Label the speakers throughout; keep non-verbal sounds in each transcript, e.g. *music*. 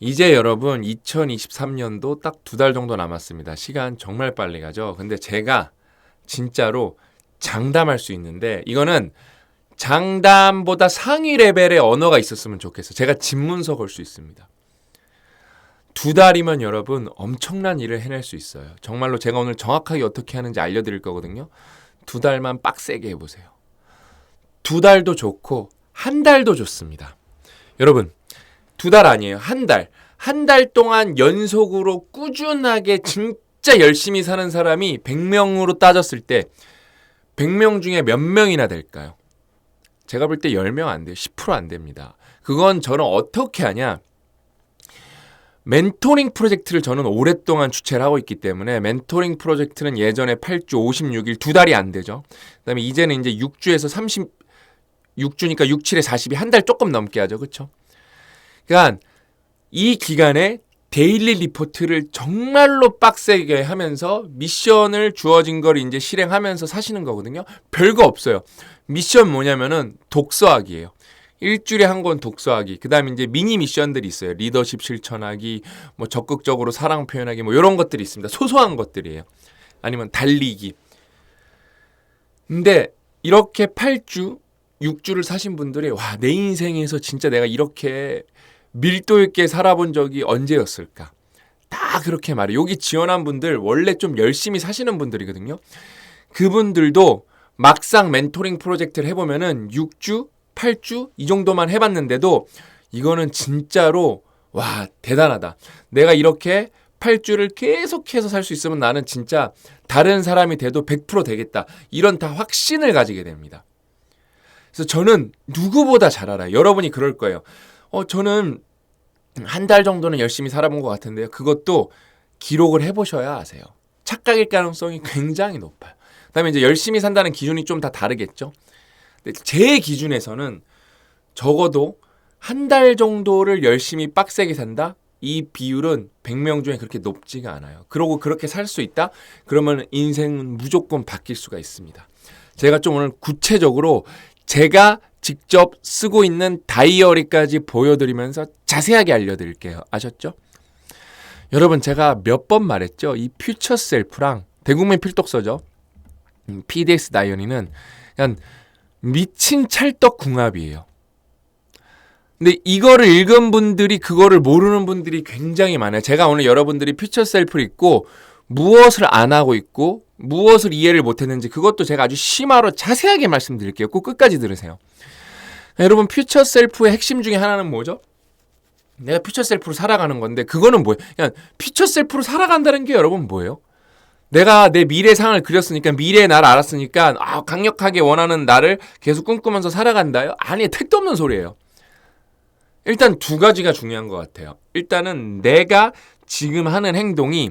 Speaker 1: 이제 여러분 2023년도 딱 두 달 정도 남았습니다. 시간 정말 빨리 가죠. 근데 제가 진짜로 장담할 수 있는데 이거는 장담보다 상위 레벨의 언어가 있었으면 좋겠어. 제가 집문서 걸 수 있습니다. 두 달이면 여러분 엄청난 일을 해낼 수 있어요. 정말로 제가 오늘 정확하게 어떻게 하는지 알려드릴 거거든요. 두 달만 빡세게 해보세요. 두 달도 좋고 한 달도 좋습니다. 여러분 두 달 아니에요. 한 달. 한 달 동안 연속으로 꾸준하게 진짜 열심히 사는 사람이 100명으로 따졌을 때 100명 중에 몇 명이나 될까요? 제가 볼 때 10명 안 돼요. 10%안 됩니다. 그건 저는 어떻게 하냐? 멘토링 프로젝트를 저는 오랫동안 주최를 하고 있기 때문에 멘토링 프로젝트는 예전에 8주 56일 두 달이 안 되죠. 그다음에 이제는 이제 6주에서 30 6주니까 6, 7에 40이 한 달 조금 넘게 하죠. 그렇죠? 그러니까 이 기간에 데일리 리포트를 정말로 빡세게 하면서 미션을 주어진 걸 이제 실행하면서 사시는 거거든요. 별거 없어요. 미션 뭐냐면은 독서하기예요. 일주일에 한 권 독서하기. 그다음에 이제 미니 미션들이 있어요. 리더십 실천하기, 뭐 적극적으로 사랑 표현하기, 뭐 이런 것들이 있습니다. 소소한 것들이에요. 아니면 달리기. 근데 이렇게 8주, 6주를 사신 분들이 와, 내 인생에서 진짜 내가 이렇게 밀도 있게 살아본 적이 언제였을까? 다 그렇게 말해. 여기 지원한 분들 원래 좀 열심히 사시는 분들이거든요. 그분들도 막상 멘토링 프로젝트를 해보면은 6주, 8주 이 정도만 해봤는데도 이거는 진짜로 와 대단하다. 내가 이렇게 8주를 계속해서 살 수 있으면 나는 진짜 다른 사람이 돼도 100% 되겠다. 이런 다 확신을 가지게 됩니다. 그래서 저는 누구보다 잘 알아요. 여러분이 그럴 거예요. 어, 저는 한 달 정도는 열심히 살아본 것 같은데요. 그것도 기록을 해보셔야 아세요. 착각일 가능성이 굉장히 높아요. 그 다음에 이제 열심히 산다는 기준이 좀 다 다르겠죠. 제 기준에서는 적어도 한 달 정도를 열심히 빡세게 산다. 이 비율은 100명 중에 그렇게 높지가 않아요. 그러고 그렇게 살 수 있다? 그러면 인생은 무조건 바뀔 수가 있습니다. 제가 좀 오늘 구체적으로 제가 직접 쓰고 있는 다이어리까지 보여드리면서 자세하게 알려드릴게요. 아셨죠? 여러분 제가 몇 번 말했죠? 이 퓨처 셀프랑 대국민 필독서죠. 음, PDX 다이어리는 그냥 미친 찰떡 궁합이에요. 근데 이거를 읽은 분들이 그거를 모르는 분들이 굉장히 많아요. 제가 오늘 여러분들이 퓨처 셀프를 읽고 무엇을 안 하고 있고 무엇을 이해를 못했는지 그것도 제가 아주 심화로 자세하게 말씀드릴게요. 꼭 끝까지 들으세요. 여러분 퓨처 셀프의 핵심 중에 하나는 뭐죠? 내가 퓨처 셀프로 살아가는 건데 그거는 뭐예요? 그냥 퓨처 셀프로 살아간다는 게 여러분 뭐예요? 내가 내 미래 상을 그렸으니까 미래의 나를 알았으니까 아, 강력하게 원하는 나를 계속 꿈꾸면서 살아간다요? 아니 택도 없는 소리예요. 일단 두 가지가 중요한 것 같아요. 일단은 내가 지금 하는 행동이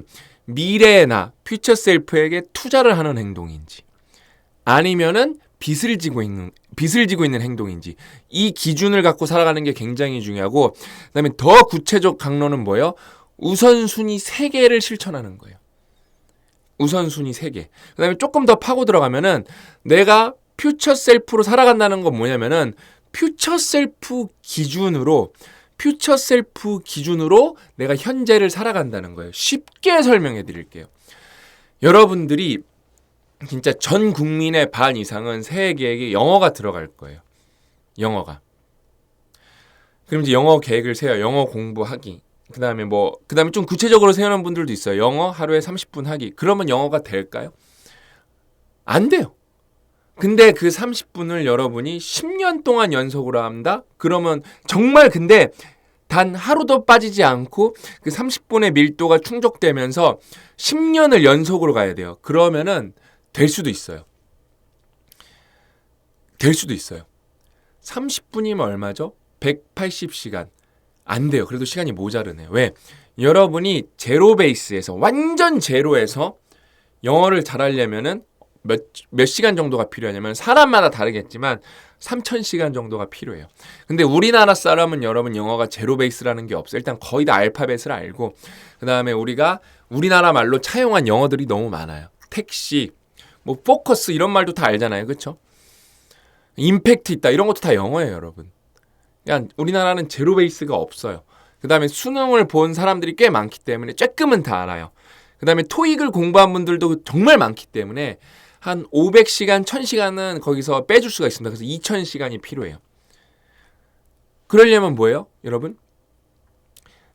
Speaker 1: 미래의 나, 퓨처 셀프에게 투자를 하는 행동인지 아니면은 빚을 지고 있는 빚을 지고 있는 행동인지 이 기준을 갖고 살아가는 게 굉장히 중요하고 그다음에 더 구체적 강론은 뭐예요? 우선순위 세 개를 실천하는 거예요. 우선순위 세 개. 그다음에 조금 더 파고 들어가면은 내가 퓨처 셀프로 살아간다는 건 뭐냐면은 퓨처 셀프 기준으로 퓨처 셀프 기준으로 내가 현재를 살아간다는 거예요. 쉽게 설명해 드릴게요. 여러분들이 진짜 전 국민의 반 이상은 새해 계획에 영어가 들어갈 거예요. 영어가. 그럼 이제 영어 계획을 세요. 영어 공부하기. 그 다음에 뭐 그 다음에 좀 구체적으로 세우는 분들도 있어요. 영어 하루에 30분 하기. 그러면 영어가 될까요? 안 돼요. 근데 그 30분을 여러분이 10년 동안 연속으로 한다? 그러면 정말 근데 단 하루도 빠지지 않고 그 30분의 밀도가 충족되면서 10년을 연속으로 가야 돼요. 그러면은 될 수도 있어요. 될 수도 있어요. 30분이면 얼마죠? 180시간. 안 돼요. 그래도 시간이 모자르네요. 왜? 여러분이 제로 베이스에서 완전 제로에서 영어를 잘하려면은 몇, 몇 시간 정도가 필요하냐면 사람마다 다르겠지만 3,000시간 정도가 필요해요. 근데 우리나라 사람은 여러분 영어가 제로 베이스라는 게 없어요. 일단 거의 다 알파벳을 알고 그 다음에 우리가 우리나라 말로 차용한 영어들이 너무 많아요. 택시, 뭐 포커스 이런 말도 다 알잖아요. 그렇죠? 임팩트 있다 이런 것도 다 영어예요, 여러분. 그냥 우리나라는 제로 베이스가 없어요. 그 다음에 수능을 본 사람들이 꽤 많기 때문에 쬐끔은 다 알아요. 그 다음에 토익을 공부한 분들도 정말 많기 때문에 한 500시간, 1000시간은 거기서 빼줄 수가 있습니다. 그래서 2000시간이 필요해요. 그러려면 뭐예요? 여러분?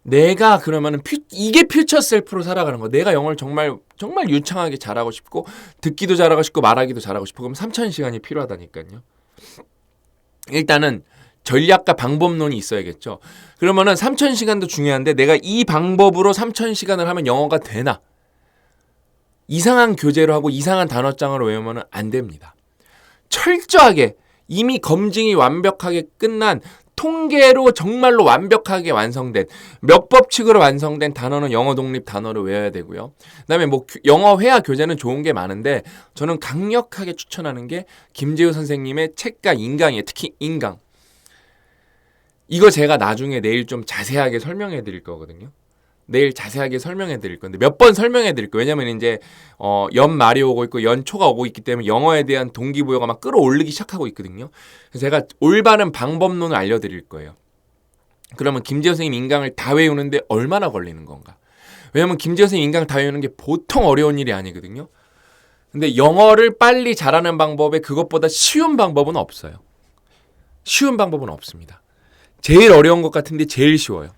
Speaker 1: 내가 그러면은 퓨, 이게 퓨처 셀프로 살아가는 거. 내가 영어를 정말 정말 유창하게 잘하고 싶고 듣기도 잘하고 싶고 말하기도 잘하고 싶고 그럼 3000 시간이 필요하다니까요. 일단은 전략과 방법론이 있어야겠죠. 그러면은 3000 시간도 중요한데 내가 이 방법으로 3000 시간을 하면 영어가 되나? 이상한 교재로 하고 이상한 단어장으로 외우면 안 됩니다. 철저하게 이미 검증이 완벽하게 끝난 통계로 정말로 완벽하게 완성된 몇 법칙으로 완성된 단어는 영어 독립 단어로 외워야 되고요. 그다음에 뭐 영어 회화 교재는 좋은 게 많은데 저는 강력하게 추천하는 게 김재우 선생님의 책과 인강이에요. 특히 인강. 이거 제가 나중에 내일 좀 자세하게 설명해 드릴 거거든요. 내일 자세하게 설명해 드릴 건데 몇 번 설명해 드릴 거예요. 왜냐면 이제 어 연말이 오고 있고 연초가 오고 있기 때문에 영어에 대한 동기부여가 막 끌어올리기 시작하고 있거든요. 그래서 제가 올바른 방법론을 알려 드릴 거예요. 그러면 김지현 선생님 인강을 다 외우는데 얼마나 걸리는 건가? 왜냐면 김지현 선생님 인강 다 외우는 게 보통 어려운 일이 아니거든요. 근데 영어를 빨리 잘하는 방법에 그것보다 쉬운 방법은 없어요. 쉬운 방법은 없습니다. 제일 어려운 것 같은데 제일 쉬워요.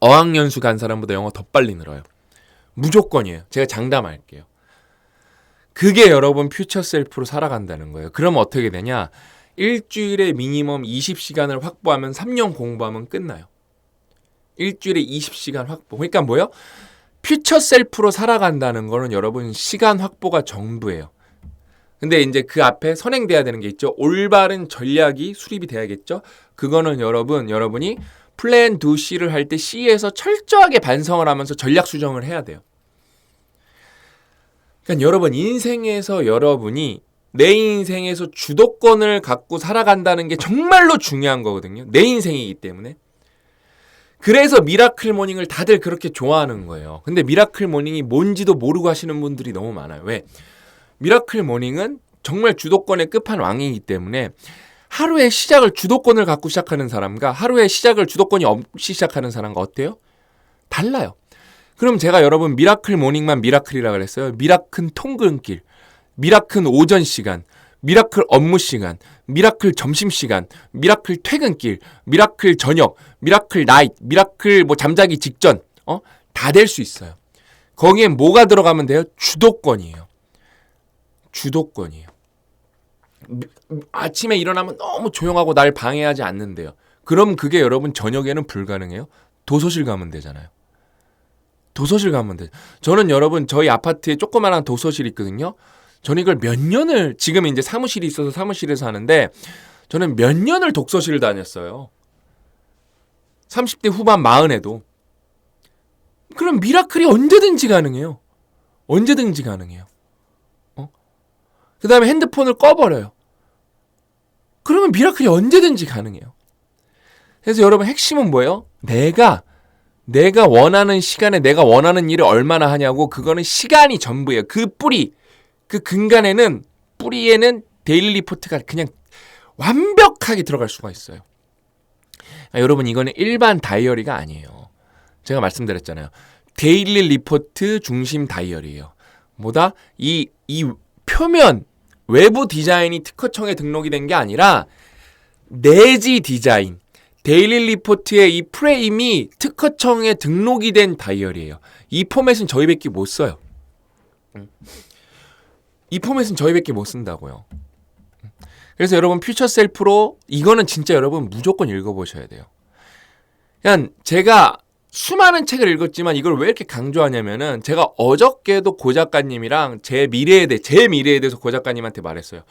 Speaker 1: 어학연수 간 사람보다 영어 더 빨리 늘어요. 무조건이에요. 제가 장담할게요. 그게 여러분 퓨처 셀프로 살아간다는 거예요. 그럼 어떻게 되냐? 일주일에 미니멈 20시간을 확보하면 3년 공부하면 끝나요. 일주일에 20시간 확보. 그러니까 뭐요? 퓨처 셀프로 살아간다는 거는 여러분 시간 확보가 전부예요. 근데 이제 그 앞에 선행돼야 되는 게 있죠. 올바른 전략이 수립이 돼야겠죠. 그거는 여러분, 여러분이 플랜 2C를 할 때 C에서 철저하게 반성을 하면서 전략 수정을 해야 돼요. 그러니까 여러분 인생에서 여러분이 내 인생에서 주도권을 갖고 살아간다는 게 정말로 중요한 거거든요. 내 인생이기 때문에. 그래서 미라클 모닝을 다들 그렇게 좋아하는 거예요. 근데 미라클 모닝이 뭔지도 모르고 하시는 분들이 너무 많아요. 왜? 미라클 모닝은 정말 주도권의 끝판왕이기 때문에 하루의 시작을 주도권을 갖고 시작하는 사람과 하루의 시작을 주도권이 없이 시작하는 사람과 어때요? 달라요. 그럼 제가 여러분 미라클 모닝만 미라클이라 그랬어요. 미라클 통근길, 미라클 오전 시간, 미라클 업무 시간, 미라클 점심 시간, 미라클 퇴근길, 미라클 저녁, 미라클 나잇, 미라클 뭐 잠자기 직전, 어? 다 될 수 있어요. 거기에 뭐가 들어가면 돼요? 주도권이에요. 주도권이에요. 아침에 일어나면 너무 조용하고 날 방해하지 않는데요. 그럼 그게 여러분 저녁에는 불가능해요? 도서실 가면 되잖아요. 도서실 가면 돼. 저는 여러분 저희 아파트에 조그마한 도서실 있거든요. 저는 이걸 몇 년을 지금 이제 사무실이 있어서 사무실에서 하는데 저는 몇 년을 독서실을 다녔어요. 30대 후반 마흔에도. 그럼 미라클이 언제든지 가능해요. 언제든지 가능해요. 어? 그 다음에 핸드폰을 꺼버려요. 그러면 미라클이 언제든지 가능해요. 그래서 여러분 핵심은 뭐예요? 내가 내가 원하는 시간에 내가 원하는 일을 얼마나 하냐고 그거는 시간이 전부예요. 그 뿌리 그 근간에는 뿌리에는 데일리 리포트가 그냥 완벽하게 들어갈 수가 있어요. 아, 여러분 이거는 일반 다이어리가 아니에요. 제가 말씀드렸잖아요. 데일리 리포트 중심 다이어리예요. 뭐다? 이, 이 표면 외부 디자인이 특허청에 등록이 된 게 아니라 내지 디자인, 데일리 리포트의 이 프레임이 특허청에 등록이 된 다이어리예요. 이 포맷은 저희밖에 못 써요. 이 포맷은 저희밖에 못 쓴다고요. 그래서 여러분 퓨처 셀프로 이거는 진짜 여러분 무조건 읽어보셔야 돼요. 그냥 제가 수많은 책을 읽었지만 이걸 왜 이렇게 강조하냐면은 제가 어저께도 고 작가님이랑 제 미래에 대해 제 미래에 대해서 고 작가님한테 말했어요.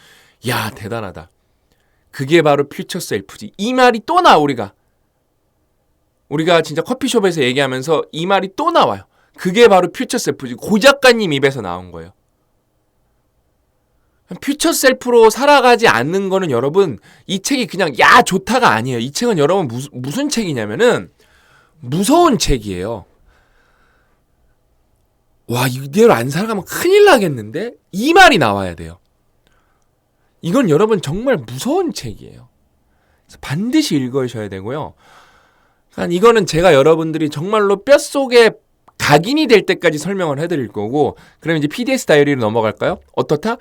Speaker 1: 야 대단하다. 그게 바로 퓨처 셀프지. 이 말이 또 나와 우리가. 우리가 진짜 커피숍에서 얘기하면서 이 말이 또 나와요. 그게 바로 퓨처 셀프지. 고 작가님 입에서 나온 거예요. 퓨처 셀프로 살아가지 않는 거는 여러분 이 책이 그냥 야 좋다가 아니에요. 이 책은 여러분 무슨 무슨 책이냐면은 무서운 책이에요. 와 이대로 안 살아가면 큰일 나겠는데 이 말이 나와야 돼요. 이건 여러분 정말 무서운 책이에요. 반드시 읽으셔야 되고요. 한 이거는 제가 여러분들이 정말로 뼛속에 각인이 될 때까지 설명을 해드릴 거고 그럼 이제 PDS 다이어리로 넘어갈까요? 어떻다?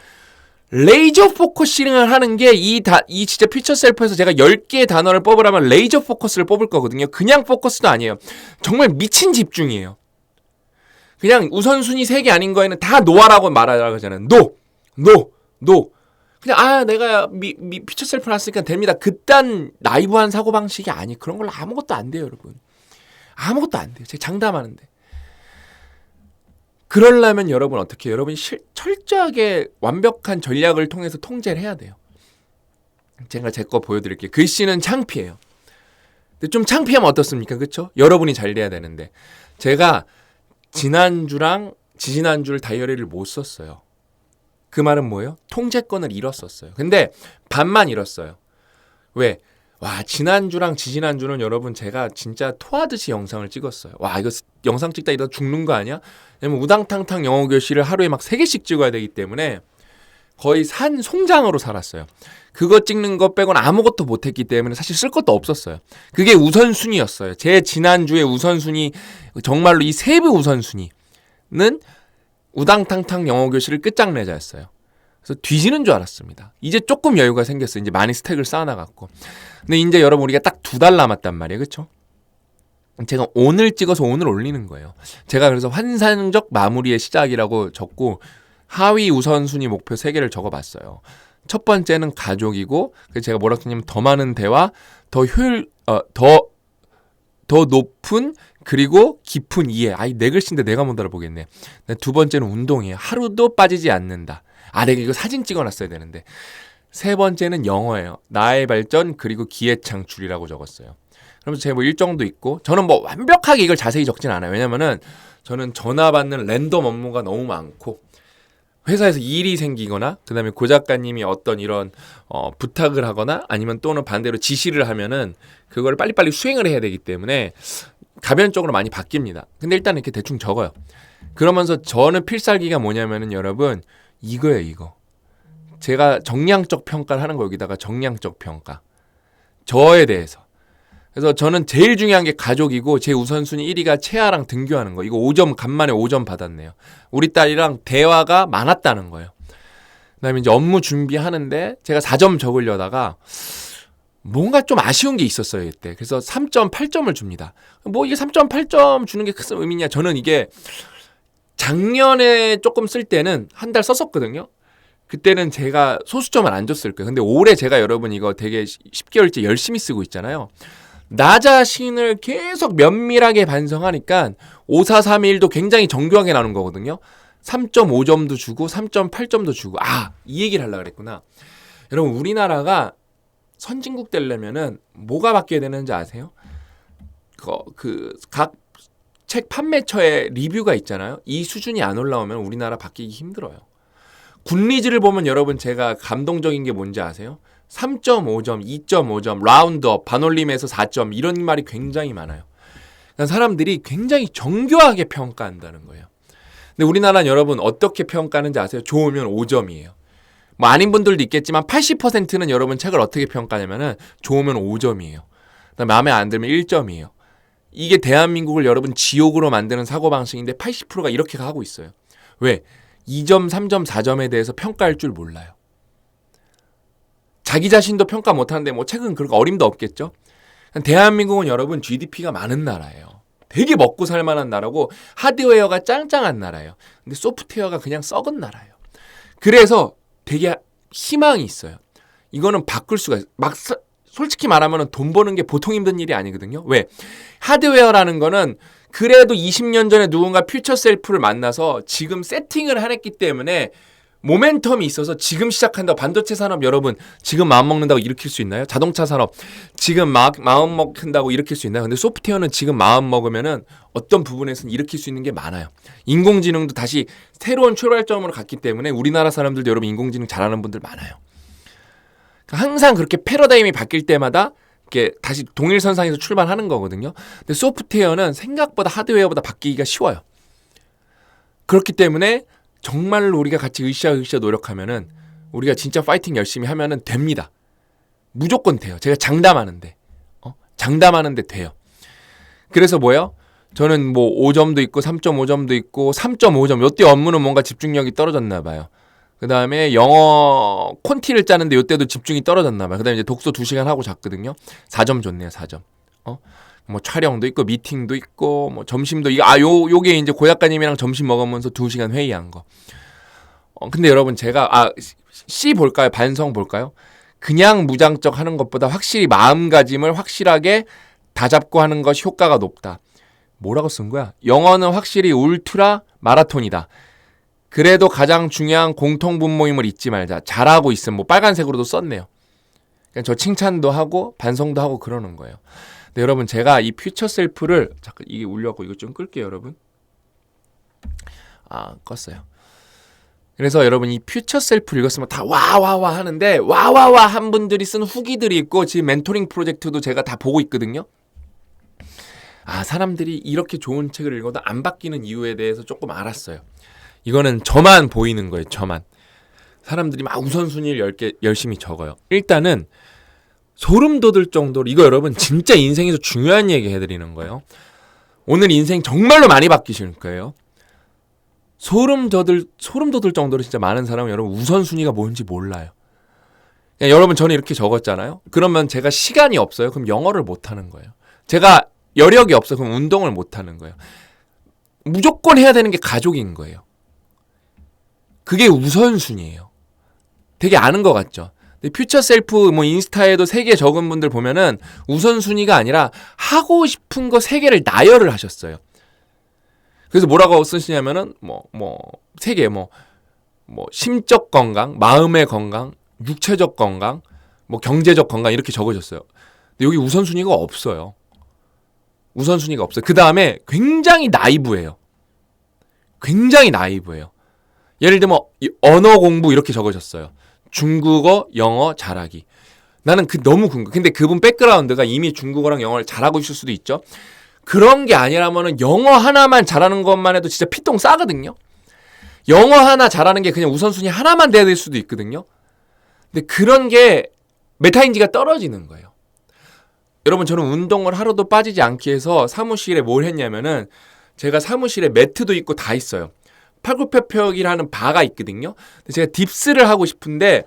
Speaker 1: 레이저 포커싱을 하는 게 이 다, 이 진짜 퓨처 셀프에서 제가 10개의 단어를 뽑으라면 레이저 포커스를 뽑을 거거든요. 그냥 포커스도 아니에요. 정말 미친 집중이에요. 그냥 우선순위 3개 아닌 거에는 다 노아라고 말하라고 하잖아요. 노! 노! 노! 그냥 아 내가 미, 미, 퓨처 셀프를 했으니까 됩니다. 그딴 나이브한 사고방식이 아니 그런 걸로 아무것도 안 돼요 여러분. 아무것도 안 돼요. 제가 장담하는데. 그러려면 여러분 어떻게? 여러분이 실, 철저하게 완벽한 전략을 통해서 통제를 해야 돼요. 제가 제 거 보여드릴게요. 글씨는 창피해요. 근데 좀 창피하면 어떻습니까? 그렇죠? 여러분이 잘 돼야 되는데 제가 지난주랑 지지난주를 다이어리를 못 썼어요. 그 말은 뭐예요? 통제권을 잃었었어요. 근데 반만 잃었어요. 왜? 와 지난주랑 지지난주는 여러분 제가 진짜 토하듯이 영상을 찍었어요. 와 이거 영상 찍다 이러다 죽는 거 아니야? 왜냐면 우당탕탕 영어 교실을 하루에 막 세 개씩 찍어야 되기 때문에 거의 산 송장으로 살았어요. 그거 찍는 것 빼고는 아무것도 못했기 때문에 사실 쓸 것도 없었어요. 그게 우선순위였어요. 제 지난주의 우선순위 정말로 이 세부 우선순위는 우당탕탕 영어 교실을 끝장내자였어요. 그래서 뒤지는 줄 알았습니다. 이제 조금 여유가 생겼어요. 이제 많이 스택을 쌓아나갔고. 근데 이제 여러분 우리가 딱 두 달 남았단 말이에요. 그렇죠? 제가 오늘 찍어서 오늘 올리는 거예요. 제가 그래서 환상적 마무리의 시작이라고 적고 하위 우선순위 목표 3개를 적어봤어요. 첫 번째는 가족이고 제가 뭐라고 했냐면 더 많은 대화, 더 효율, 어, 더, 더 높은 그리고 깊은 이해. 아이 네 글씨인데 내가 못 알아보겠네. 두 번째는 운동이에요. 하루도 빠지지 않는다. 아 내가 이거 사진 찍어놨어야 되는데. 세 번째는 영어예요. 나의 발전 그리고 기회 창출이라고 적었어요. 그러면서 제 뭐 일정도 있고 저는 뭐 완벽하게 이걸 자세히 적진 않아요. 왜냐면은 저는 전화 받는 랜덤 업무가 너무 많고 회사에서 일이 생기거나 그다음에 고 작가님이 어떤 이런 어, 부탁을 하거나 아니면 또는 반대로 지시를 하면은 그걸 빨리빨리 수행을 해야 되기 때문에 가변적으로 많이 바뀝니다. 근데 일단 이렇게 대충 적어요. 그러면서 저는 필살기가 뭐냐면은 여러분 이거예요, 이거. 제가 정량적 평가를 하는 거 여기다가 정량적 평가. 저에 대해서. 그래서 저는 제일 중요한 게 가족이고 제 우선순위 1위가 채아랑 등교하는 거. 이거 5점 간만에 5점 받았네요. 우리 딸이랑 대화가 많았다는 거예요. 그다음에 이제 업무 준비하는데 제가 4점 적으려다가 뭔가 좀 아쉬운 게 있었어요, 이때. 그래서 3.8점을 줍니다. 뭐 이게 3.8점 주는 게 큰 의미냐? 저는 이게 작년에 조금 쓸 때는 한 달 썼었거든요. 그때는 제가 소수점을 안 줬을 거예요. 근데 올해 제가 여러분 이거 되게 10개월째 열심히 쓰고 있잖아요. 나 자신을 계속 면밀하게 반성하니까 5, 4, 3, 1도 굉장히 정교하게 나오는 거거든요. 3.5점도 주고 3.8점도 주고 아, 이 얘기를 하려고 그랬구나. 여러분 우리나라가 선진국 되려면은 뭐가 바뀌어야 되는지 아세요? 그각 책 판매처에 리뷰가 있잖아요. 이 수준이 안 올라오면 우리나라 바뀌기 힘들어요. 굿리즈를 보면 여러분 제가 감동적인 게 뭔지 아세요? 3.5점, 2.5점, 라운드업, 반올림에서 4점 이런 말이 굉장히 많아요. 그러니까 사람들이 굉장히 정교하게 평가한다는 거예요. 근데 우리나라는 여러분 어떻게 평가하는지 아세요? 좋으면 5점이에요. 뭐 아닌 분들도 있겠지만 80%는 여러분 책을 어떻게 평가냐면은 좋으면 5점이에요. 그다음에 마음에 안 들면 1점이에요. 이게 대한민국을 여러분 지옥으로 만드는 사고방식인데 80%가 이렇게 가고 있어요. 왜? 2점, 3점, 4점에 대해서 평가할 줄 몰라요. 자기 자신도 평가 못하는데 뭐 책은 그렇게 어림도 없겠죠. 대한민국은 여러분 GDP가 많은 나라예요. 되게 먹고 살 만한 나라고 하드웨어가 짱짱한 나라예요. 근데 소프트웨어가 그냥 썩은 나라예요. 그래서 되게 희망이 있어요. 이거는 바꿀 수가 막 솔직히 말하면 돈 버는 게 보통 힘든 일이 아니거든요. 왜? 하드웨어라는 거는 그래도 20년 전에 누군가 퓨처 셀프를 만나서 지금 세팅을 해냈기 때문에 모멘텀이 있어서 지금 시작한다. 반도체 산업 여러분 지금 마음 먹는다고 일으킬 수 있나요? 자동차 산업 지금 마, 마음 먹는다고 일으킬 수 있나요? 근데 소프트웨어는 지금 마음 먹으면은 어떤 부분에서는 일으킬 수 있는 게 많아요. 인공지능도 다시 새로운 출발점으로 갔기 때문에 우리나라 사람들도 여러분 인공지능 잘하는 분들 많아요. 그러니까 항상 그렇게 패러다임이 바뀔 때마다 이렇게 다시 동일선상에서 출발하는 거거든요. 근데 소프트웨어는 생각보다 하드웨어보다 바뀌기가 쉬워요. 그렇기 때문에 정말로 우리가 같이 으쌰으쌰 노력하면은 우리가 진짜 파이팅 열심히 하면은 됩니다. 무조건 돼요. 제가 장담하는데, 어? 장담하는데 돼요. 그래서 뭐요? 저는 뭐 5점도 있고 3.5점도 있고 3.5점. 요때 업무는 뭔가 집중력이 떨어졌나 봐요. 그 다음에 영어 콘티를 짜는데 요때도 집중이 떨어졌나 봐요. 그 다음에 이제 독서 2시간 하고 잤거든요. 4점 줬네요. 4점. 어? 뭐 촬영도 있고 미팅도 있고 뭐 점심도 이- 아요 요게 이제 고 작가님이랑 점심 먹으면서 2시간 회의한 거. 어 근데 여러분 제가 아 C 볼까요? 반성 볼까요? 그냥 무장적 하는 것보다 확실히 마음가짐을 확실하게 다 잡고 하는 것이 효과가 높다. 뭐라고 쓴 거야? 영어는 확실히 울트라 마라톤이다. 그래도 가장 중요한 공통 분모임을 잊지 말자. 잘하고 있음. 뭐 빨간색으로도 썼네요. 그러니까 저 칭찬도 하고 반성도 하고 그러는 거예요. 근데 여러분 제가 이 퓨처 셀프를 잠깐 이게 울려고 이거 좀 끌게요, 여러분. 아, 껐어요. 그래서 여러분 이 퓨처 셀프를 읽었으면 다 와와와 하는데 와와와 한 분들이 쓴 후기들이 있고 지금 멘토링 프로젝트도 제가 다 보고 있거든요. 아 사람들이 이렇게 좋은 책을 읽어도 안 바뀌는 이유에 대해서 조금 알았어요. 이거는 저만 보이는 거예요. 저만. 사람들이 막 우선순위를 열개 열심히 적어요. 일단은 소름 돋을 정도로 이거 여러분 진짜 인생에서 중요한 얘기 해드리는 거예요. 오늘 인생 정말로 많이 바뀌실 거예요. 소름 돋을 소름 돋을 정도로 진짜 많은 사람은 여러분 우선순위가 뭔지 몰라요. 여러분 저는 이렇게 적었잖아요. 그러면 제가 시간이 없어요. 그럼 영어를 못 하는 거예요. 제가 여력이 없어 그럼 운동을 못 하는 거예요. 무조건 해야 되는 게 가족인 거예요. 그게 우선순위예요. 되게 아는 것 같죠. 근데 퓨처 셀프 뭐 인스타에도 세 개 적은 분들 보면은 우선순위가 아니라 하고 싶은 거 세 개를 나열을 하셨어요. 그래서 뭐라고 쓰시냐면은 뭐 뭐 세 개 뭐 뭐 심적 건강, 마음의 건강, 육체적 건강, 뭐 경제적 건강 이렇게 적으셨어요. 근데 여기 우선순위가 없어요. 우선순위가 없어요. 그 다음에 굉장히 나이브해요. 굉장히 나이브해요. 예를 들면 이 언어 공부 이렇게 적으셨어요. 중국어, 영어 잘하기. 나는 그 너무 궁금. 근데 그분 백그라운드가 이미 중국어랑 영어를 잘하고 있을 수도 있죠. 그런 게 아니라면은 영어 하나만 잘하는 것만 해도 진짜 피똥 싸거든요. 영어 하나 잘하는 게 그냥 우선순위 하나만 돼야 될 수도 있거든요. 근데 그런 게 메타인지가 떨어지는 거예요. 여러분 저는 운동을 하루도 빠지지 않기 위해서 사무실에 뭘 했냐면은 제가 사무실에 매트도 있고 다 있어요. 팔굽혀펴기라는 바가 있거든요. 제가 딥스를 하고 싶은데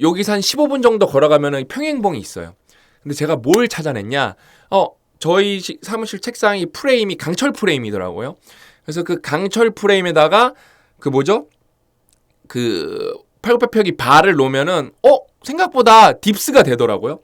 Speaker 1: 여기서 한 15분 정도 걸어가면은 평행봉이 있어요. 근데 제가 뭘 찾아냈냐? 어, 저희 시- 사무실 책상이 프레임이 강철 프레임이더라고요. 그래서 그 강철 프레임에다가 그 뭐죠? 그 팔굽혀펴기 바를 놓으면은 어 생각보다 딥스가 되더라고요.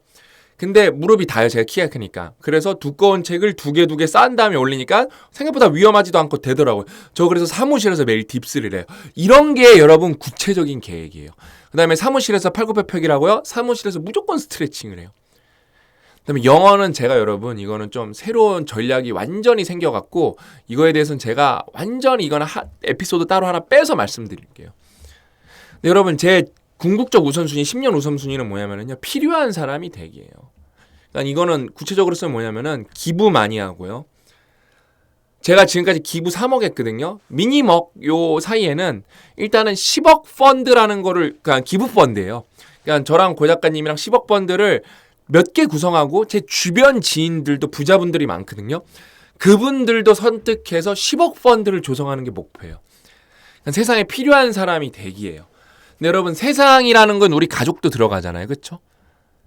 Speaker 1: 근데 무릎이 닿아요. 제가 키가 크니까. 그래서 두꺼운 책을 두 개 두개싼 다음에 올리니까 생각보다 위험하지도 않고 되더라고요. 저 그래서 사무실에서 매일 딥스를 해요. 이런 게 여러분 구체적인 계획이에요. 그 다음에 사무실에서 팔굽혀펴기라고요. 사무실에서 무조건 스트레칭을 해요. 그다음에 영어는 제가 여러분 이거는 좀 새로운 전략이 완전히 생겨갖고 이거에 대해서는 제가 완전히 이거는 하, 에피소드 따로 하나 빼서 말씀드릴게요. 근데 여러분 제 궁극적 우선순위 10년 우선순위는 뭐냐면요 필요한 사람이 되기예요. 그러니까 이거는 구체적으로 쓰면 뭐냐면은 기부 많이 하고요. 제가 지금까지 기부 3억 했거든요. 미니먹 요 사이에는 일단은 10억 펀드라는 거를 그냥 기부 펀드예요. 그러니까 저랑 고 작가님이랑 10억 펀드를 몇 개 구성하고 제 주변 지인들도 부자분들이 많거든요. 그분들도 선택해서 10억 펀드를 조성하는 게 목표예요. 그러니까 세상에 필요한 사람이 되기예요. 근데 여러분 세상이라는 건 우리 가족도 들어가잖아요. 그렇죠?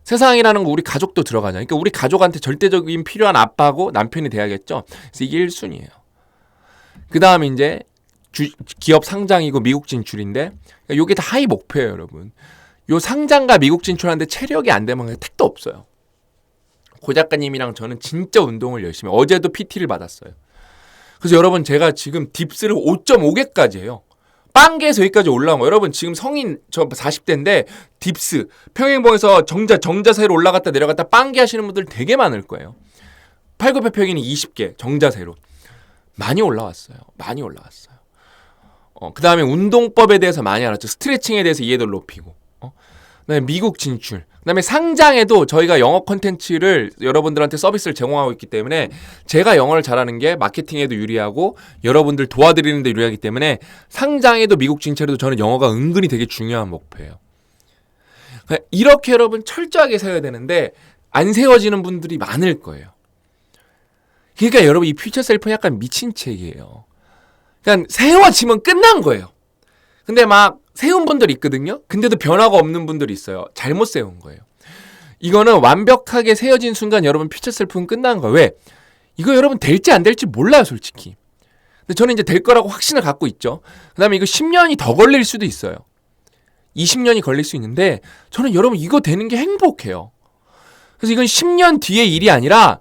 Speaker 1: 세상이라는 거 우리 가족도 들어가잖아요. 그러니까 우리 가족한테 절대적인 필요한 아빠고 남편이 돼야겠죠. 그래서 이게 1순위예요. 그다음에 이제 주- 기업 상장이고 미국 진출인데 그러니까 요게 다 하이 목표예요, 여러분. 요 상장과 미국 진출하는데 체력이 안 되면 택도 없어요. 고 작가님이랑 저는 진짜 운동을 열심히. 어제도 PT를 받았어요. 그래서 여러분 제가 지금 딥스를 5.5개까지 해요. 빵개에서 여기까지 올라온 거. 여러분 지금 성인 저 40대인데 딥스 평행봉에서 정자 정자세로 올라갔다 내려갔다 빵개 하시는 분들 되게 많을 거예요. 팔굽혀펴기는 20개 정자세로 많이 올라왔어요. 많이 올라왔어요. 어, 그 다음에 운동법에 대해서 많이 알았죠. 스트레칭에 대해서 이해도를 높이고. 어? 그다음에 미국 진출. 그다음에 상장에도 저희가 영어 콘텐츠를 여러분들한테 서비스를 제공하고 있기 때문에 제가 영어를 잘하는 게 마케팅에도 유리하고 여러분들 도와드리는 데 유리하기 때문에 상장에도 미국 진출에도 저는 영어가 은근히 되게 중요한 목표예요. 그러니까 이렇게 여러분 철저하게 세워야 되는데 안 세워지는 분들이 많을 거예요. 그러니까 여러분 이 퓨처 셀프는 약간 미친 책이에요. 그러니까 세워지면 끝난 거예요. 근데 막 세운 분들 있거든요. 근데도 변화가 없는 분들이 있어요. 잘못 세운 거예요. 이거는 완벽하게 세워진 순간 여러분 퓨처 셀프는 끝난 거예요. 왜? 이거 여러분 될지 안 될지 몰라요, 솔직히. 근데 저는 이제 될 거라고 확신을 갖고 있죠. 그 다음에 이거 10년이 더 걸릴 수도 있어요. 20년이 걸릴 수 있는데 저는 여러분 이거 되는 게 행복해요. 그래서 이건 10년 뒤의 일이 아니라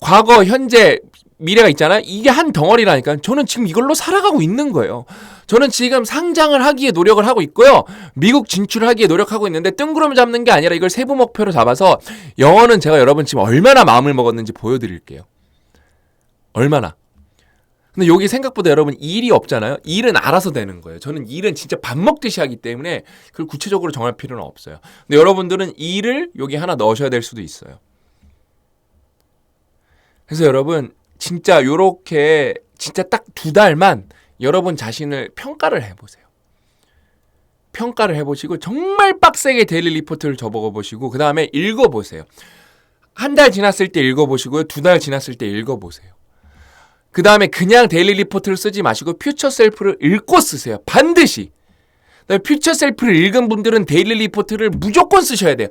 Speaker 1: 과거, 현재, 미래가 있잖아요. 이게 한 덩어리라니까. 저는 지금 이걸로 살아가고 있는 거예요. 저는 지금 상장을 하기에 노력을 하고 있고요. 미국 진출을 하기에 노력하고 있는데 뜬구름 잡는 게 아니라 이걸 세부 목표로 잡아서 영어는 제가 여러분 지금 얼마나 마음을 먹었는지 보여드릴게요. 얼마나. 근데 여기 생각보다 여러분 일이 없잖아요. 일은 알아서 되는 거예요. 저는 일은 진짜 밥 먹듯이 하기 때문에 그걸 구체적으로 정할 필요는 없어요. 근데 여러분들은 일을 여기 하나 넣으셔야 될 수도 있어요. 그래서 여러분 진짜 요렇게 진짜 딱 두 달만 여러분 자신을 평가를 해보세요. 평가를 해보시고 정말 빡세게 데일리 리포트를 접어 보시고 그 다음에 읽어보세요. 한 달 지났을 때 읽어보시고요. 두 달 지났을 때 읽어보세요. 그 다음에 그냥 데일리 리포트를 쓰지 마시고 퓨처 셀프를 읽고 쓰세요. 반드시. 퓨처 셀프를 읽은 분들은 데일리 리포트를 무조건 쓰셔야 돼요.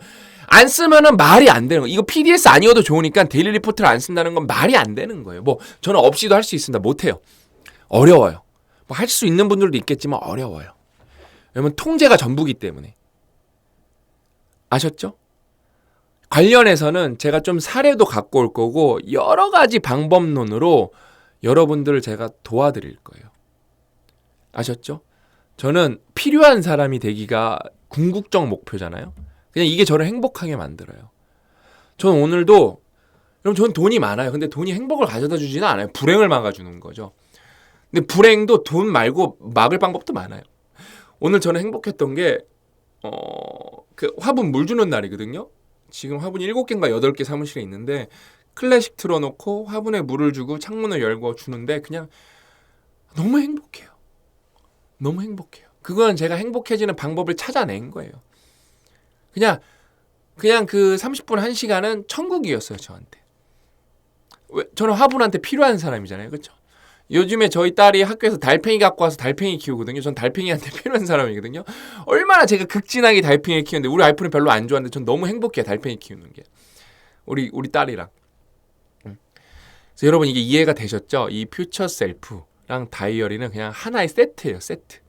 Speaker 1: 안 쓰면은 말이 안 되는 거예요. 이거 PDS 아니어도 좋으니까 데일리 리포트를 안 쓴다는 건 말이 안 되는 거예요. 뭐 저는 없이도 할 수 있습니다. 못 해요. 어려워요. 뭐 할 수 있는 분들도 있겠지만 어려워요. 왜냐면 통제가 전부기 때문에. 아셨죠? 관련해서는 제가 좀 사례도 갖고 올 거고 여러 가지 방법론으로 여러분들을 제가 도와드릴 거예요. 아셨죠? 저는 필요한 사람이 되기가 궁극적 목표잖아요. 그냥 이게 저를 행복하게 만들어요. 저는 오늘도 여러분 저는 돈이 많아요. 근데 돈이 행복을 가져다 주지는 않아요. 불행을 막아주는 거죠. 근데 불행도 돈 말고 막을 방법도 많아요. 오늘 저는 행복했던 게 어, 그 화분 물 주는 날이거든요. 지금 화분이 7개인가 8개 사무실에 있는데 클래식 틀어놓고 화분에 물을 주고 창문을 열고 주는데 그냥 너무 행복해요. 너무 행복해요. 그건 제가 행복해지는 방법을 찾아낸 거예요. 그냥 그냥 그 30분 1시간은 천국이었어요, 저한테. 왜 저는 화분한테 필요한 사람이잖아요. 그렇죠? 요즘에 저희 딸이 학교에서 달팽이 갖고 와서 달팽이 키우거든요. 전 달팽이한테 *laughs* 필요한 사람이거든요. 얼마나 제가 극진하게 달팽이 키우는데 우리 와이프는 별로 안 좋아하는데 전 너무 행복해요. 달팽이 키우는 게. 우리 우리 딸이랑. 음. 그래서 여러분 이게 이해가 되셨죠? 이 퓨처 셀프랑 다이어리는 그냥 하나의 세트예요. 세트.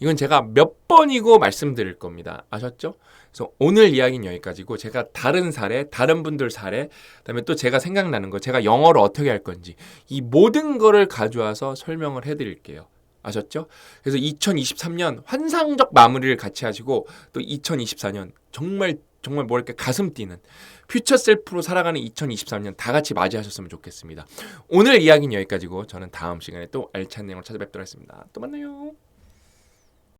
Speaker 1: 이건 제가 몇 번이고 말씀드릴 겁니다. 아셨죠? 그래서 오늘 이야기는 여기까지고 제가 다른 사례, 다른 분들 사례, 그다음에 또 제가 생각나는 거, 제가 영어를 어떻게 할 건지 이 모든 거를 가져와서 설명을 해드릴게요. 아셨죠? 그래서 2023년 환상적 마무리를 같이 하시고 또 2024년 정말 정말 뭐랄까 가슴 뛰는 퓨처 셀프로 살아가는 2023년 다 같이 맞이하셨으면 좋겠습니다. 오늘 이야기는 여기까지고 저는 다음 시간에 또 알찬 내용을 찾아뵙도록 하겠습니다. 또 만나요.